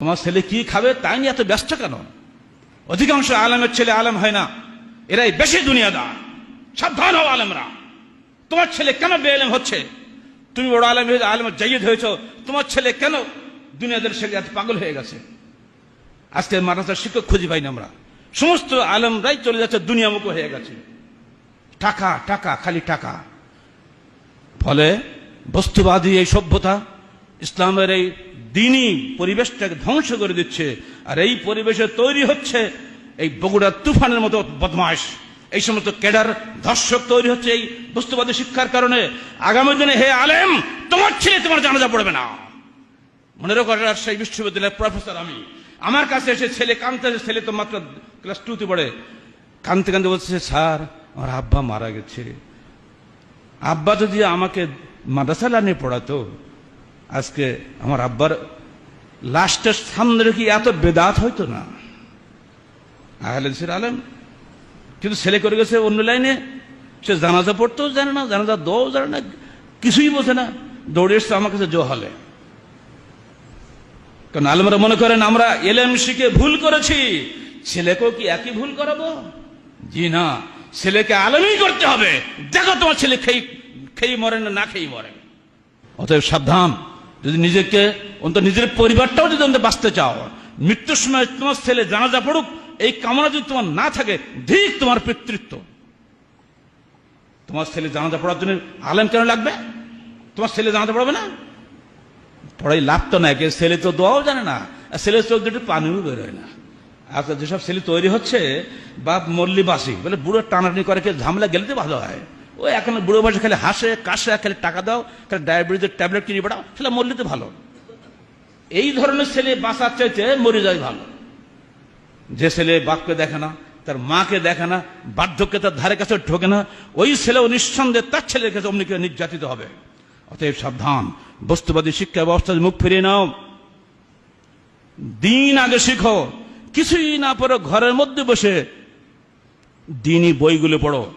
তোমার ছেলে কি খাবে তাই নিয়ে এত ব্যস্ত কেন? অধিকাংশ আলেমের ছেলে আলেম হয় না। এরাই বেশি দুনিয়াদার। সাবধান হও আলমরা। তোমার ছেলে কেন বেআলেম হচ্ছে? তুমি বড় আলেম আলম জাইদ হয়েছ। তোমার ছেলে কেন দুনিয়াদের ছেলে এত পাগল হয়ে গেছে? আজকে মাদ্রাসার শিক্ষক খুঁজি পাই না আমরা। সমস্ত আলমরাই চলে যাচ্ছে দুনিয়া দুনিয়ামুখ হয়ে গেছে। টাকা টাকা, খালি টাকা। ফলে বস্তুবাদী এই সভ্যতা, ইসলামের এই দিনই পরিবেশটাকে ধ্বংস করে দিচ্ছে। আর এই পরিবেশে তৈরি হচ্ছে এই বগুড়ার তুফানের মতো বদমাশ। এই সমস্ত ক্যাডার ধর্ষক তৈরি হচ্ছে এই বস্তুবাদী শিক্ষার কারণে। আগামী দিনে হে আলেম, তোমার ছেলে তোমার জানাজা পড়বে না। মনে রেখো সেই বিশ্ববিদ্যালয়ের প্রফেসর আমি। আমার কাছে এসে ছেলে কানতে ছেলে তো মাত্র ক্লাস টুতে পড়ে। কানতে কানতে বলছে, স্যার, আমার আব্বা মারা গেছে। আব্বা যদি আমাকে মাদ্রাসা লাইনে পড়াতো আজকে আমার আব্বার লাস্টের সামনে রেখে এত বেদাত হইতো না। আলেম, কিন্তু ছেলে করে গেছে অন্য লাইনে, সে জানাজা পড়তেও জানে না, জানাজা দোও জানে না, কিছুই বোঝে না। দৌড়ে এসছে আমার কাছে জো হলে কারণ আলমরা মনে করেন, আমরা এলেম শিখে ভুল করেছি, ছেলেকেও কি একই ভুল করাবো? জি না, ছেলেকে আলমই করতে হবে। দেখো তোমার ছেলে খেয়ে খেয়ে মরে না না খেয়ে মরে অতএব সাবধান। যদি নিজেকে, অন্তত নিজের পরিবারটাও যদি অন্তত বাঁচতে চাও, মৃত্যুর সময় তোমার ছেলে জানাজা পড়ুক, এই কামনা যদি তোমার না থাকে, ঠিক তোমার পিতৃত্ব। তোমার ছেলে জানাজা পড়ার জন্য আলেম কেন লাগবে? তোমার ছেলে জানাজা পড়াবে না? পড়াই লাভ তো নাই ছেলে তো দোয়াও জানে না ছেলের চোখ দুটো পানিও বেরোয় না। আজকাল যেসব ছেলে তৈরি হচ্ছে, বাপ মল্লি বাসি বলে বুড়ো টানাটানি করে কে ঝামেলা গেলে তো ভালো হয়। ও এখন বুড়ো বয়সে খালি হাসে, কাশে, খালি টাকা দাও, খালি ডায়াবেটিসের ট্যাবলেট কিনে বেড়াও, সেটা মরলে তো ভালো। এই ধরনের ছেলে বাঁচার চাইতে মরে যায় ভালো। যে ছেলে বাপকে দেখে না, তার মাকে দেখে না, বার্ধক্যে তার ধারে কাছে ঢোকে না, ওই ছেলেও নিঃসন্দেহে তার ছেলের কাছে অমনি নির্যাতিত হবে। অতএব সাবধান, বস্তুবাদী শিক্ষা ব্যবস্থা মুখ ফিরিয়ে নাও। দিন আগে শিখো, কিছুই না পড়ো, ঘরের মধ্যে বসে, দিনই বইগুলো পড়ো।